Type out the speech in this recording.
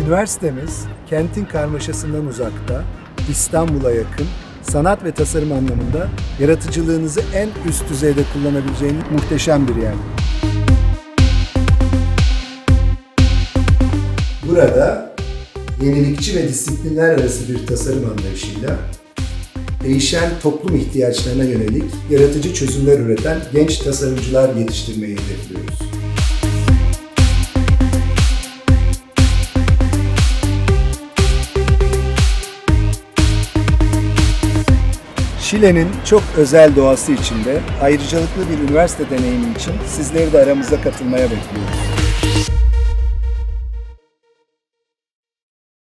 Üniversitemiz kentin karmaşasından uzakta, İstanbul'a yakın, sanat ve tasarım anlamında yaratıcılığınızı en üst düzeyde kullanabileceğiniz muhteşem bir yer. Burada yenilikçi ve disiplinler arası bir tasarım anlayışıyla değişen toplum ihtiyaçlarına yönelik yaratıcı çözümler üreten genç tasarımcılar yetiştirmeyi hedefliyoruz. Şile'nin çok özel doğası içinde ayrıcalıklı bir üniversite deneyimi için sizleri de aramıza katılmaya bekliyoruz.